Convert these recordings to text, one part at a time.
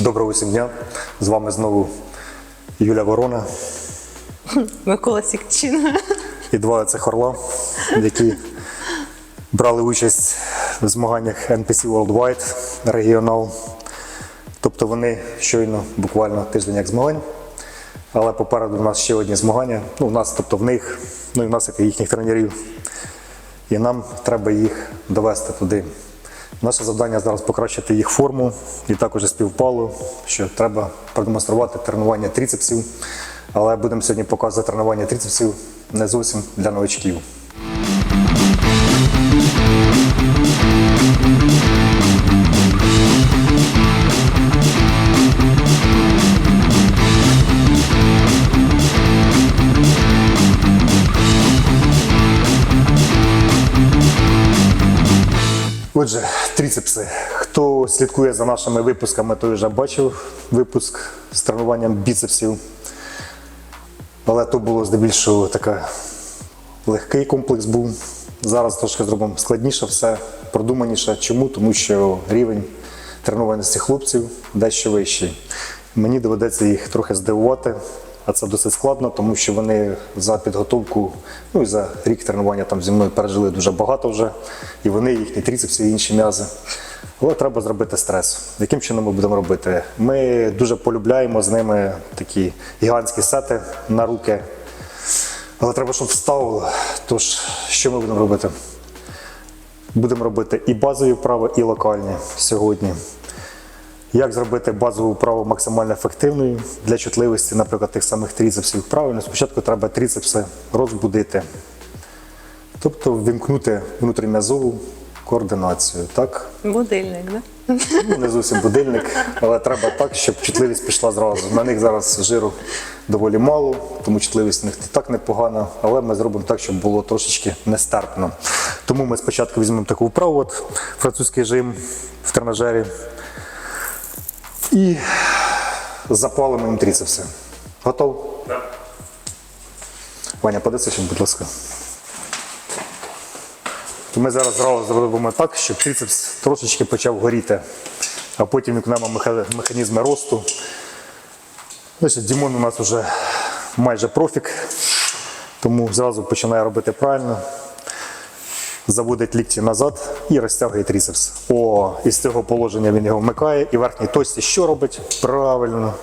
Доброго усім дня. З вами знову Юля Ворона Микола Сікчина. і два цих орла, які брали участь в змаганнях NPC Worldwide регіонал. Тобто вони щойно буквально тиждень як змагань. Але попереду у нас ще одні змагання. Ну, у нас, тобто в них, ну і в нас, як і їхніх тренерів. І нам треба їх довести туди. Наше завдання зараз покращити їх форму і також співпало, що треба продемонструвати тренування тріцепсів. Але будемо сьогодні показувати тренування тріцепсів не зовсім для новачків. Отже, тріцепси. Хто слідкує за нашими випусками, той вже бачив випуск з тренуванням біцепсів. Але то було здебільшого така легкий комплекс був. Зараз трошки зробимо складніше, все продуманіше. Чому? Тому що рівень тренованості хлопців дещо вищий. Мені доведеться їх трохи здивувати, а це досить складно, тому що вони за підготовку, ну і за рік тренування там зі мною пережили дуже багато вже, і вони, їхні тріцепси і інші м'язи. Але треба зробити стрес. Яким чином ми будемо робити? Ми дуже полюбляємо з ними такі гігантські сети на руки. Але треба, щоб вставило. Тож, що ми будемо робити? Будемо робити і базові вправи, і локальні сьогодні. Як зробити базову вправу максимально ефективною для чутливості, наприклад, тих самих тріцепсів? Правильно, спочатку треба тріцепси розбудити, тобто ввімкнути внутрім'язову координацію. Так? Будильник, да? Ну, не зовсім будильник, але треба так, щоб чутливість пішла зразу. На них зараз жиру доволі мало, тому чутливість у них так непогана, але ми зробимо так, щоб було трошечки нестерпно. Тому ми спочатку візьмемо таку вправу, от, французький жим в тренажері, і запалимо їм тріцепси. Готов? Так. Ваня, подивися, будь ласка. Ми зараз зразу зробимо так, щоб трицепс трошечки почав горіти, а потім вікнемо механізми росту. Значить, Дімон у нас вже майже профік, тому зразу починає робити правильно. Заводить лікті назад і розтягує трицепс. О, із цього положення він його вмикає і верхній точці що робить? Правильно.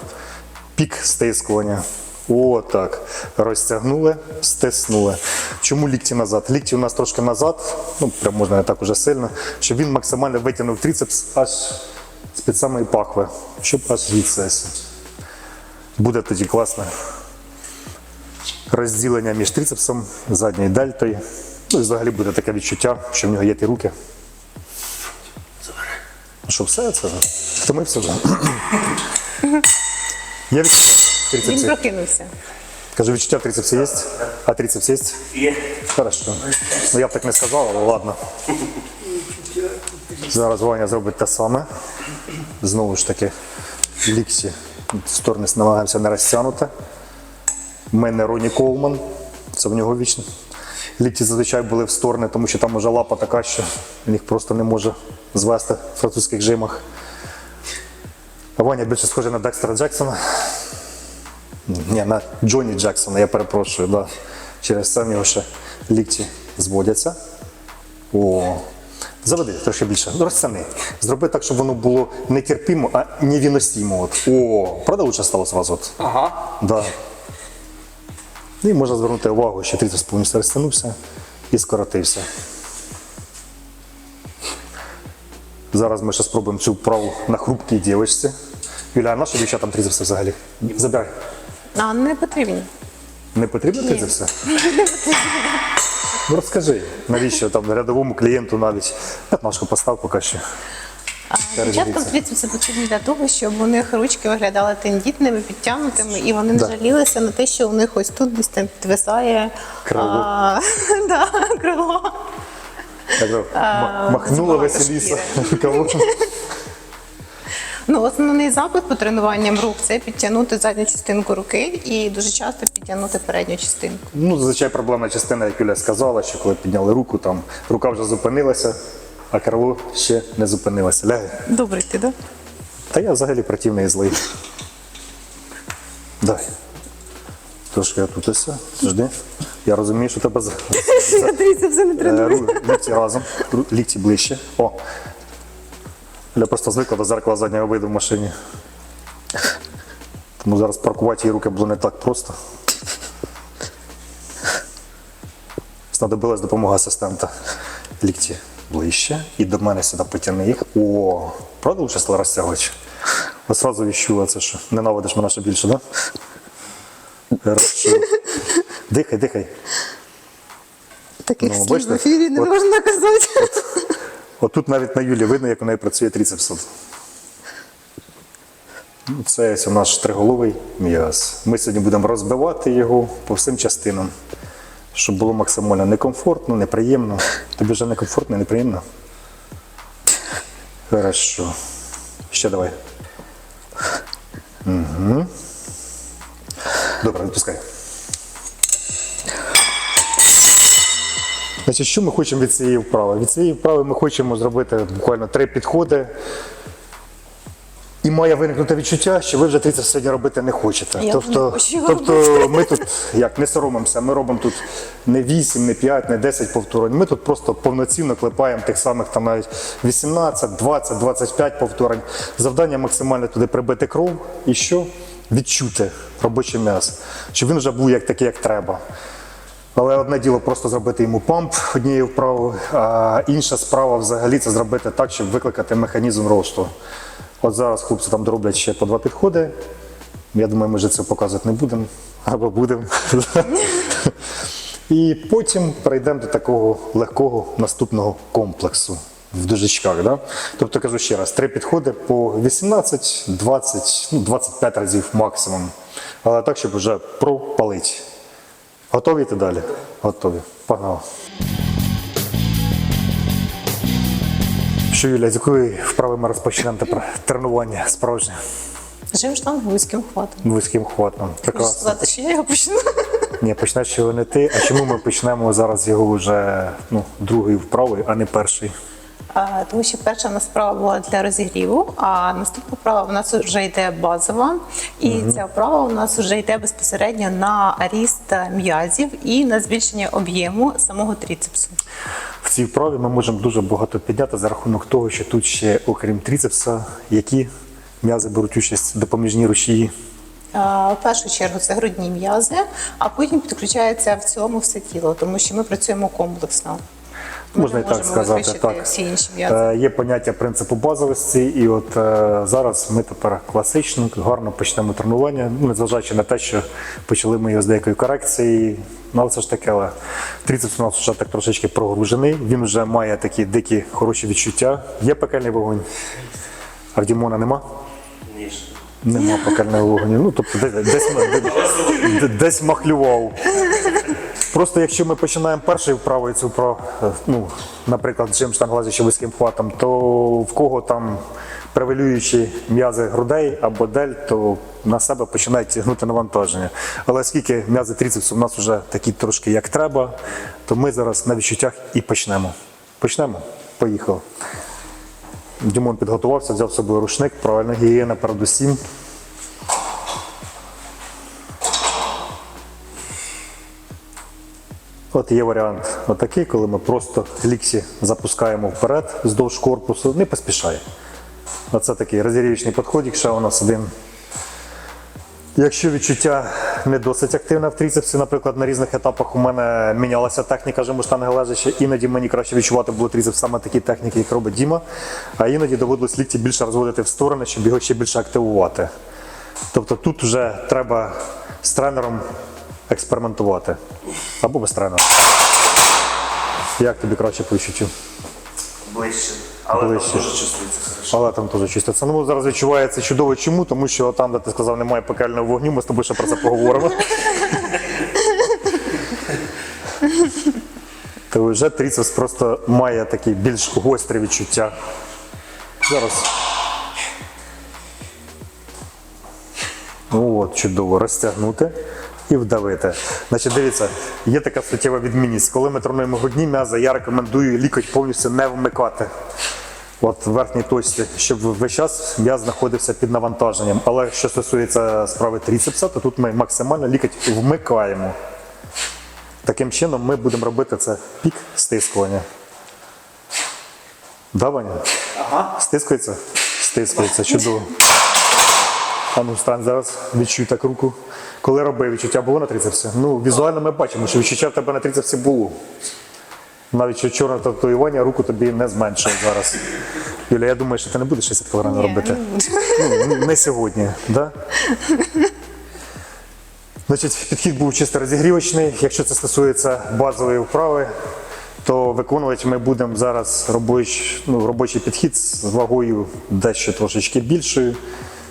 Пік стискування. О, так. Розтягнули, стиснули. Чому лікті назад? Лікті у нас трошки назад, ну прям можна не так уже сильно, щоб він максимально витягнув трицепс аж з-під самої пахви, щоб аж звідси. Буде тоді класне розділення між трицепсом, задньою дельтою. Ну і взагалі буде таке відчуття, що в нього є ті руки. Ну що, все це? Втомився вже? Є відчуття? Він прокинувся. Кажу, відчуття трицепсі є? А трицепс є? Є. Хорошо. Ну я б так не сказав, але ладно. Зараз Ваня зробить те саме. Знову ж таки, лікті сторони намагаємося не розтягнути. Ми не Роні Коулман, це в нього вічно. Лікті зазвичай були в сторони, тому що там уже лапа така, що їх просто не може звести в французьких жимах. Ваня більше схожий на Декстера Джексона. Ні, на Джонні Джексона, я перепрошую, да. Через це в нього ще лікті зводяться. О, заведи трохи більше. Ну, Зроби так, щоб воно було не терпімо, а невіносімо. От. О, правда лучше стало зразу? Ага. Да. І можна звернути увагу, що трицепс повністю розтягнувся і скоротився. Зараз ми ще спробуємо цю вправу на хрупкій дівчинці. Юля, а наші дівчатам трицепси взагалі? Забирай. А не потрібні. Не потрібно трицепси? Ну розкажи, навіщо там рядовому клієнту навіть п'ятнашку постав поки що. Дівчаткам трицепси потрібні для того, щоб у них ручки виглядали тендітними, підтягнутими, і вони не Да. жалілися на те, що у них ось тут десь там підвисає Крило. а, да, крило. Так, м- махнула забагато Василіса. Ну, основний запит по тренуванням рук це підтягнути задню частинку руки і дуже часто підтягнути передню частинку. Ну, зазвичай проблемна частина, як Юля сказала, що коли підняли руку, там рука вже зупинилася, а крило ще не зупинилося. Лягай. Добре, ти, да? Та я взагалі противний і злий. Дай. Трошки я тут ось. Жди. Я розумію, що тебе за. Трицепси не Е, Лікті разом, лікті ближче. О. Я просто звикла до зеркала заднього виду в машині. Тому зараз паркувати її руки було не так просто. Знадобилась допомога асистента. Лікті ближче. І до мене сюди потягни їх. О, правда лучше стала розтягувач? Одразу відчула це, що ненавидиш мене ще більше, так? Да? Дихай, дихай. Таких Ну, слів бачите, в ефірі не от- можна казати. Отут навіть на Юлі видно, як у неї працює трицепс. Ну, Це ось у наш триголовий м'яз. Ми сьогодні будемо розбивати його по всім частинам, щоб було максимально некомфортно, неприємно. Тобі вже некомфортно і неприємно? Хорошо. Ще давай. Угу. Добре, відпускай. Значить, що ми хочемо від цієї вправи? Від цієї вправи ми хочемо зробити буквально три підходи. Має виникнути відчуття, що ви вже 30 сьогодні робити не хочете. Я тобто, не його тобто ми тут як не соромимося, ми робимо тут не 8, не 5, не 10 повторень. Ми тут просто повноцінно клепаємо тих самих там навіть 18, 20, 25 повторень. Завдання максимально туди прибити кров і що? Відчути робоче м'ясо. Щоб він вже був як такий, як треба. Але одне діло просто зробити йому памп однією вправою, а інша справа взагалі це зробити так, щоб викликати механізм росту. От зараз хлопці там дороблять ще по два підходи. Я думаю, ми вже це показувати не будемо або будемо. І потім перейдемо до такого легкого наступного комплексу в дужечках. Да? Тобто кажу ще раз, три підходи по 18, 20, ну, 25 разів максимум. Але так, щоб вже пропалити. Готові йти далі? Готові. Погнали. Що, Юля, з якої вправи ми розпочнемо тепер тренування справжнє Жим штангу вузьким хватом. вузьким хватом? Можу сказати, що я його почну. Ні, почнеш його не ти. А чому ми почнемо зараз його вже ну, другої вправи, а не перший? А, Тому що перша нас вправа була для розігріву, а наступна вправа у нас вже йде базова. І ця вправа у нас вже йде безпосередньо на ріст м'язів і на збільшення об'єму самого тріцепсу. Цій вправі ми можемо дуже багато підняти за рахунок того, що тут ще, окрім трицепса, які м'язи беруть участь допоміжні рушії. В першу чергу це грудні м'язи, а потім підключається в цілому все тіло, тому що ми працюємо комплексно. Можна і так сказати. Так. всі інші м'язи. Е, Є поняття принципу базовості, і от е, зараз ми тепер класично, гарно почнемо тренування, ну, незважаючи на те, що почали ми його з деякої корекції. Ну, але це ж таке, але трицепс у нас вже так трошечки прогружений, він вже має такі дикі хороші відчуття. Є пекельний вогонь, а в Дімона нема? Ні. Нема пекельного вогню. Ну, тобто десь, десь, десь, десь махлював. Просто якщо ми починаємо першою вправою цю про, ну, наприклад, жим штанглазі чи вузьким хватом, то в кого там превалюючі м'язи грудей або дель, то на себе починають тягнути навантаження. Але оскільки м'язи трицепсу в нас вже такі трошки як треба, то ми зараз на відчуттях і почнемо. Почнемо? Поїхали. Дімон підготувався, взяв з собою рушник, правильно, гігієна передусім. От є варіант отакий, коли ми просто ліксі запускаємо вперед вздовж корпусу, не поспішає. Оце такий розірівічний підходик, ще у нас один. Якщо відчуття не досить активне в трицепсі, наприклад, на різних етапах у мене мінялася техніка жиму штанги лежачі, іноді мені краще відчувати було трицепс саме такі техніки, як робить Діма, а іноді доводилось лікті більше розводити в сторони, щоб його ще більше активувати. Тобто тут вже треба з тренером експериментувати. Або без тренера. Як тобі краще по відчуттю? Ближче. Але Ближче. там дуже чувствується хорошо. Але там теж чиститься. Ну, зараз відчувається чудово чому, тому що там, де ти сказав, немає пекельного вогню, ми з тобою ще про це поговоримо. То вже трицепс просто має такі більш гострі відчуття. Зараз. Ну от, чудово, розтягнути і вдавити. Значить, дивіться, є така суттєва відмінність. Коли ми тренуємо грудні м'язи, я рекомендую лікоть повністю не вмикати. От в верхній точці, щоб весь час м'яз знаходився під навантаженням. Але що стосується справи тріцепса, то тут ми максимально лікоть вмикаємо. Таким чином ми будемо робити це пік стискування. Да, Ваня? Ага. Стискується? Стискується, чудово. А ну стань зараз, відчуй так руку. Коли робив, відчуття було на трицепсі? Ну, візуально ми бачимо, що відчуття в тебе на трицепсі було. Навіть що чорне татуювання руку тобі не зменшує зараз. Юля, я думаю, що ти не будеш 60 кг Ні, робити. Ну, не сьогодні, да? Значить, підхід був чисто розігрівочний. Якщо це стосується базової вправи, то виконувати ми будемо зараз робоч, ну, робочий підхід з вагою дещо трошечки більшою.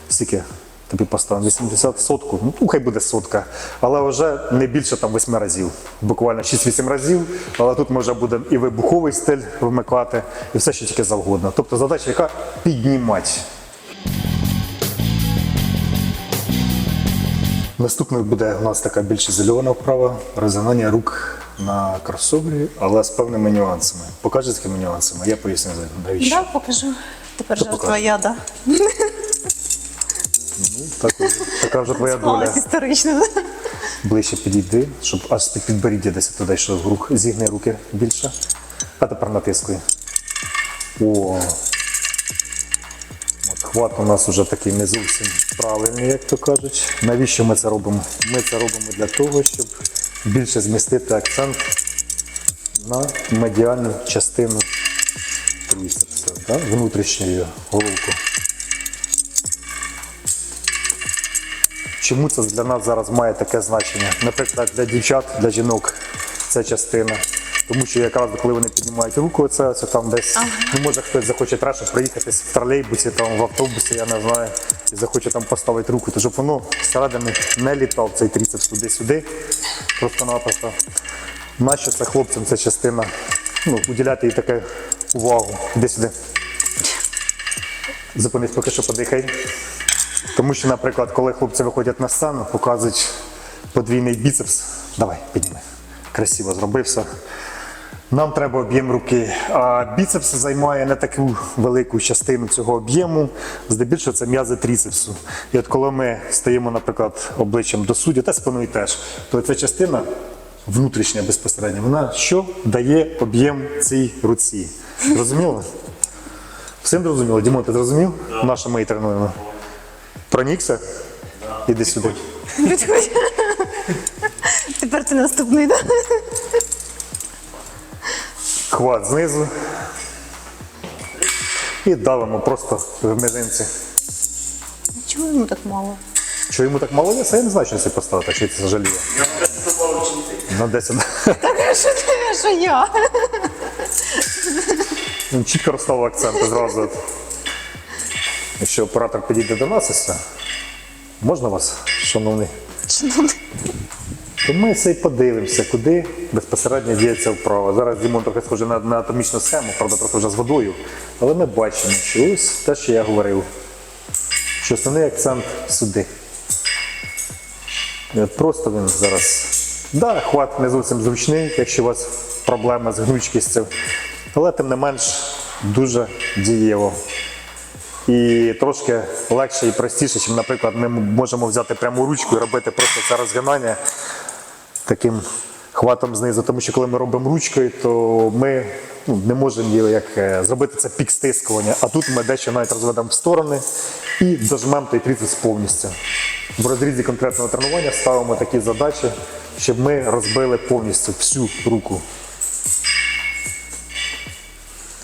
Скільки тобі поставимо? 80 сотку? Ну, хай буде сотка. Але вже не більше там 8 разів. Буквально 6-8 разів. Але тут ми вже будемо і вибуховий стиль вмикати, і все, що тільки завгодно. Тобто задача, яка піднімати. Наступною буде у нас така більш ізольована вправа розгинання рук на кросовері, але з певними нюансами. Покажи з якими нюансами, я поясню навіщо. Да, покажу. Тепер Що же покажеш? твоя, да. Так, така вже твоя доля. Історично. Ближче підійди, щоб аж з-під підборіддя десь туди йшов рух. Зігни руки більше. А тепер натискуй. О. От хват у нас вже такий не зовсім правильний, як то кажуть. Навіщо ми це робимо? Ми це робимо для того, щоб більше змістити акцент на медіальну частину трицепса, да? внутрішньої головку. Чому це для нас зараз має таке значення? Наприклад, для дівчат, для жінок ця частина. Тому що якраз коли вони піднімають руку, це, це там десь, ну може хтось захоче трешу проїхатись в тролейбусі, там в автобусі, я не знаю, і захоче там поставити руку, то щоб воно всередини не літав цей тріцепс туди-сюди. Просто-напросто. Нащо це хлопцям ця частина? Ну, уділяти їй таке увагу. Іди сюди. Зупинись, поки що подихай. Тому що, наприклад, коли хлопці виходять на сцену, показують подвійний біцепс. Давай, підніми. Красиво зробився. Нам треба об'єм руки. А біцепс займає не таку велику частину цього об'єму. Здебільшого це м'язи тріцепсу. І от коли ми стоїмо, наприклад, обличчям до суддя та спиною теж, то ця частина внутрішня безпосередньо, вона що дає об'єм цій руці. Розуміло? Всім зрозуміло? Дімон, ти зрозумів? Наше ми і тренуємо. Пронікся? Іди сюди. Підходь. Тепер ти наступний, да? Хват знизу. І давимо просто в мізинці. Чому йому так мало? Що йому так мало веса, я не знаю, що це поставити, чи це жаліє. Я вам просто добавив чи не ти. На 10. Так, а що ти, що я? Він чітко розставив акценти зразу. Якщо оператор підійде до нас і все. Можна вас, шановний? Шановний. То ми це й подивимося, куди безпосередньо діється вправа. Зараз Дімон трохи схоже на, на атомічну схему, правда, трохи вже з водою. Але ми бачимо, що ось те, що я говорив, що основний акцент сюди. Просто він зараз. Да, хват не зовсім зручний, якщо у вас проблема з гнучкістю, але тим не менш дуже дієво. І трошки легше і простіше, ніж, наприклад, ми можемо взяти пряму ручку і робити просто це розгинання таким хватом знизу. Тому що коли ми робимо ручкою, то ми ну, не можемо як е, зробити це пік стискування. А тут ми дещо навіть розведемо в сторони і дожмемо той трицепс повністю. В розрізі конкретного тренування ставимо такі задачі, щоб ми розбили повністю всю руку.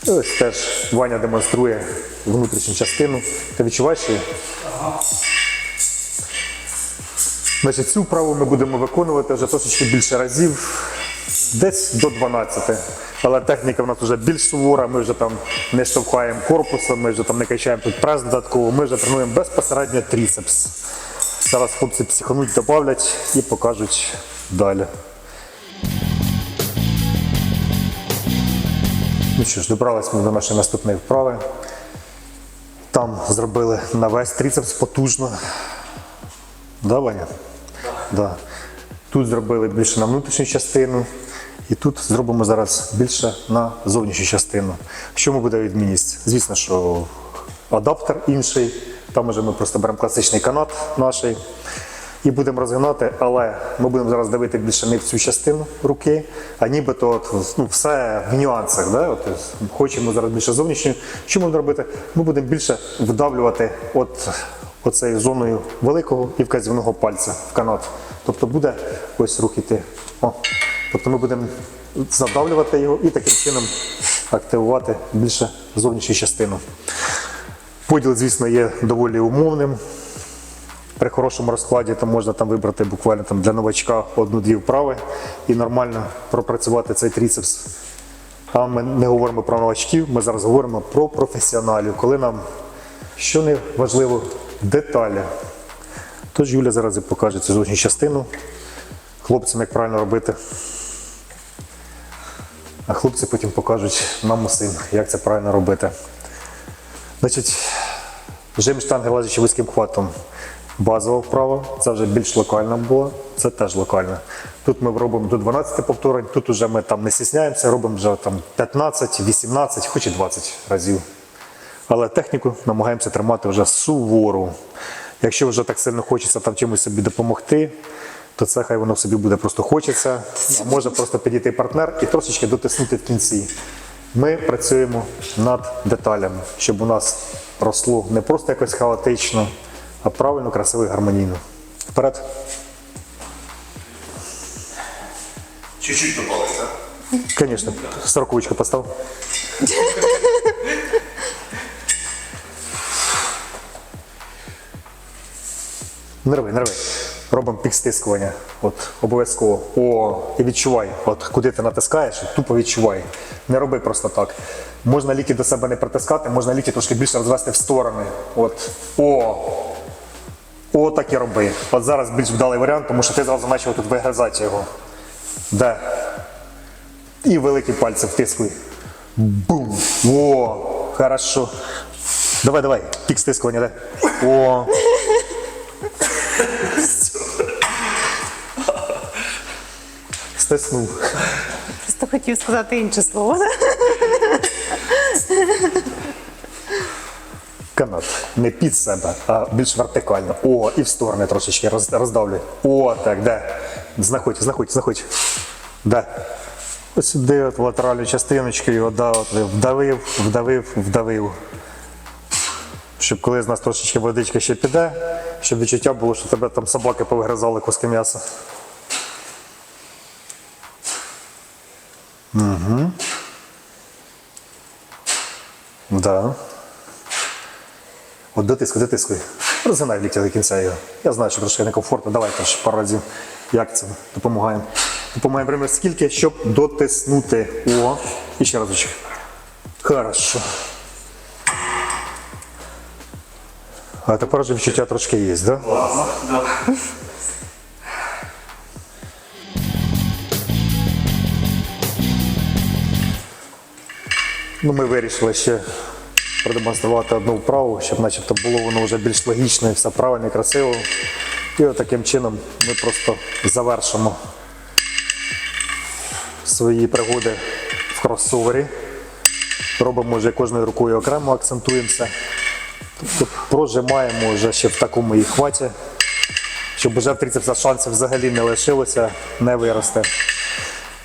І Ось теж Ваня демонструє внутрішню частину. Ти відчуваєш її? Значить, цю вправу ми будемо виконувати вже трошечки більше разів, десь до 12. Але техніка в нас вже більш сувора, ми вже там не штовхаємо корпусом, ми вже там не качаємо тут прес додатково, ми вже тренуємо безпосередньо тріцепс. Зараз хлопці психануть, добавлять і покажуть далі. Ну що ж, добрались ми до нашої наступної вправи. Там зробили на весь тріцепс потужно. Да, Ваня? Да. Тут зробили більше на внутрішню частину. І тут зробимо зараз більше на зовнішню частину. В чому буде відмінність? Звісно, що адаптер інший. Там уже ми просто беремо класичний канат наш і будемо розгинати, але ми будемо зараз давити більше не в цю частину руки, а нібито от, ну, все в нюансах. Да? От, хочемо зараз більше зовнішню. Що будемо робити? Ми будемо більше вдавлювати от, оцею зоною великого і вказівного пальця в канат. Тобто буде ось рух іти. О. Тобто ми будемо задавлювати його і таким чином активувати більше зовнішню частину. Поділ, звісно, є доволі умовним. При хорошому розкладі там можна там вибрати буквально там, для новачка одну-дві вправи і нормально пропрацювати цей тріцепс. А ми не говоримо про новачків, ми зараз говоримо про професіоналів, коли нам, що не важливо, деталі. Тож Юля зараз і покаже цю зовнішню частину хлопцям, як правильно робити. А хлопці потім покажуть нам усім, як це правильно робити. Значить, жим штанги лежачи вузьким хватом. Базова вправа, це вже більш локальна була, це теж локальна. Тут ми робимо до 12 повторень, тут вже ми там не стісняємося, робимо вже там 15, 18, хоч і 20 разів. Але техніку намагаємося тримати вже сувору. Якщо вже так сильно хочеться там чимось собі допомогти, то це хай воно собі буде просто хочеться. Може просто підійти партнер і трошечки дотиснути в кінці. Ми працюємо над деталями, щоб у нас росло не просто якось хаотично, а правильно, красиво і гармонійно. Вперед. Чуть-чуть добавить, так? Звісно, сороковичку постав. Не рви, не рви. Робимо пік стискування. От, обов'язково. О, і відчувай. От куди ти натискаєш, тупо відчувай. Не роби просто так. Можна ліки до себе не притискати, можна ліки трошки більше розвести в сторони. От. О. О, так і роби. От зараз більш вдалий варіант, тому що ти зразу почав тут вигризати його. Де? І великі пальці втискуй. Бум! О, хорошо. Давай, давай, пік стискування, де. О. Стиснув. Просто хотів сказати інше слово. Канат. Не під себе, а більш вертикально. О, і в сторони трошечки роз- роздавлюй. О, так, де. Знаходь, знаходь, знаходь. Де. Ось сюди, от латеральну частиночку його да, от, вдавив, вдавив, вдавив. Щоб коли з нас трошечки водичка ще піде, щоб відчуття було, що тебе там собаки повигризали куски м'яса. Угу. Да. От дотискуй, дотискуй. Розгинай ліктя до кінця його. Я знаю, що трошки некомфортно. Давай теж пару разів. Як це? Допомагаємо. Допомагаємо прямо скільки, щоб дотиснути. О, і ще разочок. Хорошо. А тепер вже відчуття трошки є, так? Ладно, да. Ну, ми вирішили ще продемонструвати одну вправу, щоб начебто було воно вже більш логічно і все правильно і красиво. І от таким чином ми просто завершимо свої пригоди в кросовері. Робимо вже кожною рукою окремо, акцентуємося. Тобто прожимаємо вже ще в такому і хваті, щоб вже в трицепса шансів взагалі не лишилося, не виросте.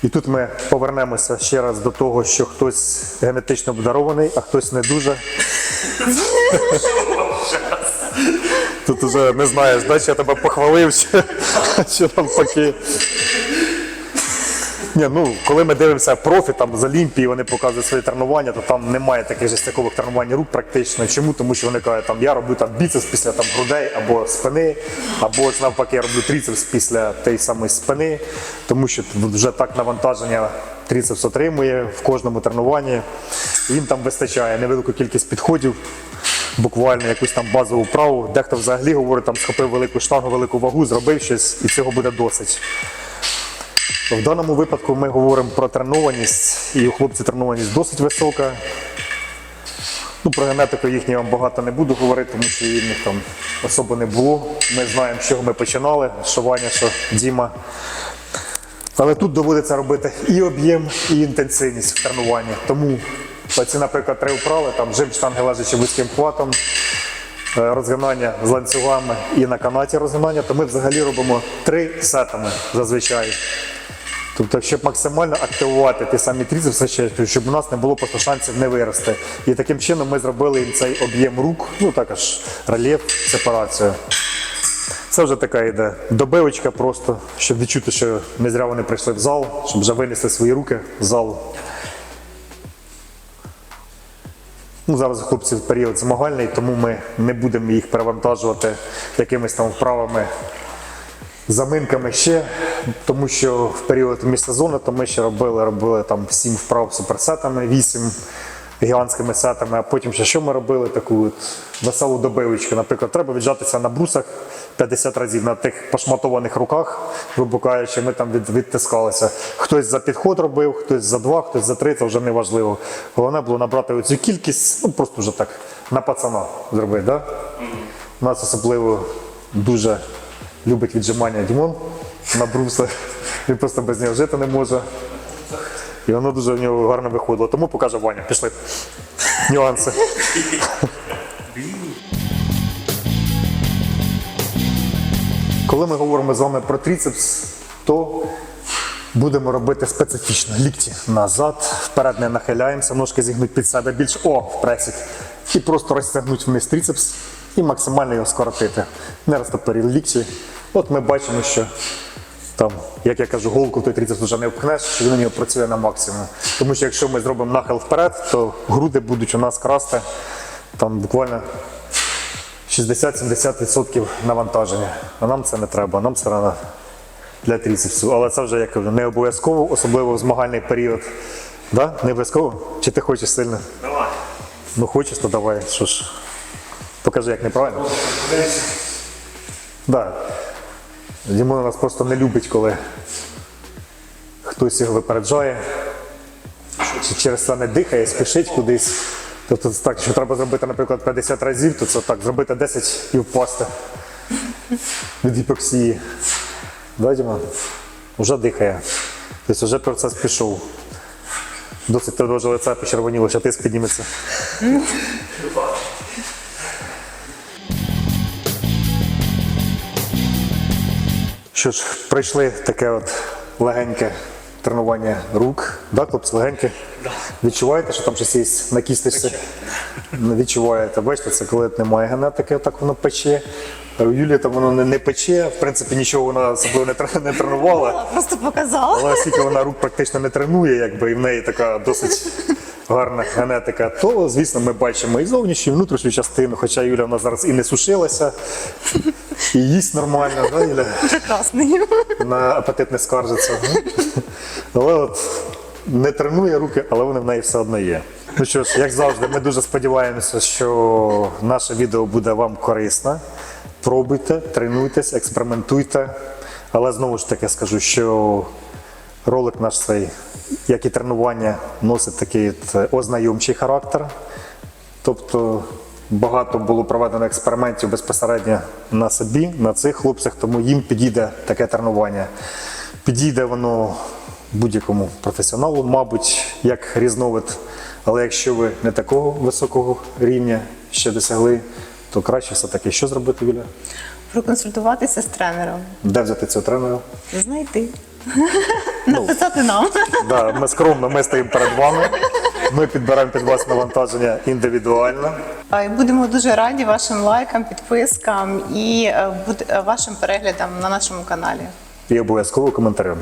І тут ми повернемося ще раз до того, що хтось генетично обдарований, а хтось не дуже. Тут уже не знаєш, да, чи я тебе похвалив, чи, чи навпаки. Ні, ну, коли ми дивимося профі там з Олімпії, вони показують свої тренування, то там немає таких жестякових тренувань рук практично. Чому? Тому що вони кажуть, там я роблю там біцепс після там грудей або спини, або навпаки я роблю тріцепс після тієї самої спини, тому що вже так навантаження тріцепс отримує в кожному тренуванні. Їм там вистачає невелику кількість підходів. Буквально якусь там базову вправу. Дехто взагалі говорить, там схопив велику штангу, велику вагу, зробив щось, і цього буде досить. В даному випадку ми говоримо про тренованість, і у хлопців тренованість досить висока. Ну, про генетику їхню я вам багато не буду говорити, тому що її в них там особо не було. Ми знаємо, з чого ми починали, що Ваня, що Діма. Але тут доводиться робити і об'єм, і інтенсивність в тренуванні. Тому оці, наприклад, три вправи, там жим штанги лежачи вузьким хватом, е, розгинання з ланцюгами і на канаті розгинання, то ми взагалі робимо три сетами зазвичай. Тобто, щоб максимально активувати ті самі тріцепси, щоб у нас не було просто шансів не вирости. І таким чином ми зробили їм цей об'єм рук, ну також рельєф, сепарацію. Це вже така йде добивочка просто, щоб відчути, що не зря вони прийшли в зал, щоб вже винесли свої руки в зал. Ну, зараз у хлопців період змагальний, тому ми не будемо їх перевантажувати якимись там вправами, заминками ще, тому що в період міжсезону то ми ще робили, робили там 7 вправ суперсетами, 8 гігантськими сетами, а потім ще що ми робили? Таку от веселу добивочку. Наприклад, треба віджатися на брусах 50 разів на тих пошматованих руках, кажучи, ми там від, відтискалися. Хтось за підход робив, хтось за два, хтось за три, це вже не важливо. Головне було набрати оцю кількість, ну просто вже так на пацана зробити. Да? У нас особливо дуже любить віджимання Дімон на бруса. Він просто без нього жити не може. І воно дуже в нього гарно виходило. Тому покаже Ваня. Пішли. Нюанси. Коли ми говоримо з вами про тріцепс, то будемо робити специфічно. Лікті назад, вперед не нахиляємося, ножки зігнуть під себе більше. О, в пресік. І просто розтягнуть вниз тріцепс і максимально його скоротити. Не розтопоріли лікті. От ми бачимо, що там, як я кажу, голку той тріцепс вже не впхнеш, що він у нього працює на максимум. Тому що якщо ми зробимо нахил вперед, то груди будуть у нас красти там буквально 60-70% навантаження. А нам це не треба, нам це треба для тріцепсу. Але це вже як кажу, не обов'язково, особливо в змагальний період. Да? Не обов'язково? Чи ти хочеш сильно? Давай. Ну хочеш, то давай. Що ж. Покажи, як неправильно. Да. Дімон нас просто не любить, коли хтось його випереджає, чи через це не дихає, спішить кудись. Тобто так, що треба зробити, наприклад, 50 разів, то це так, зробити 10 і впасти від гіпоксії. Да, Діма? Вже дихає. Тобто вже процес пішов. Досить твердо лице почервоніло, що тиск підніметься. Що ж, пройшли таке от легеньке тренування рук. Да, хлопці, легеньке? Відчуваєте, що там щось є на кісточці? Ну, Відчуваєте. Бачите, це коли немає генетики, отак воно пече. У Юлії там воно не, не пече, в принципі, нічого вона особливо не, тре- не тренувала. Просто показала. Але оскільки вона рук практично не тренує, якби і в неї така досить гарна генетика, то звісно ми бачимо і зовнішню, і внутрішню частину, хоча Юля в нас зараз і не сушилася, і їсть нормально, да, Юля? Прекрасний. на апетит не скаржиться. Але от не тренує руки, але вони в неї все одно є. Ну що ж, як завжди, ми дуже сподіваємося, що наше відео буде вам корисне. Пробуйте, тренуйтесь, експериментуйте. Але знову ж таки скажу, що ролик наш цей, як і тренування, носить такий от ознайомчий характер. Тобто багато було проведено експериментів безпосередньо на собі, на цих хлопцях, тому їм підійде таке тренування. Підійде воно будь-якому професіоналу, мабуть, як різновид. Але якщо ви не такого високого рівня ще досягли, то краще все-таки що зробити, Юля? Проконсультуватися з тренером. Де взяти цього тренера? Знайти. Написати нам. Да, ми скромно, ми стоїмо перед вами. Ми підбираємо під вас навантаження індивідуально. Будемо дуже раді вашим лайкам, підпискам і е, буд- е, вашим переглядам на нашому каналі. І обов'язково коментарем.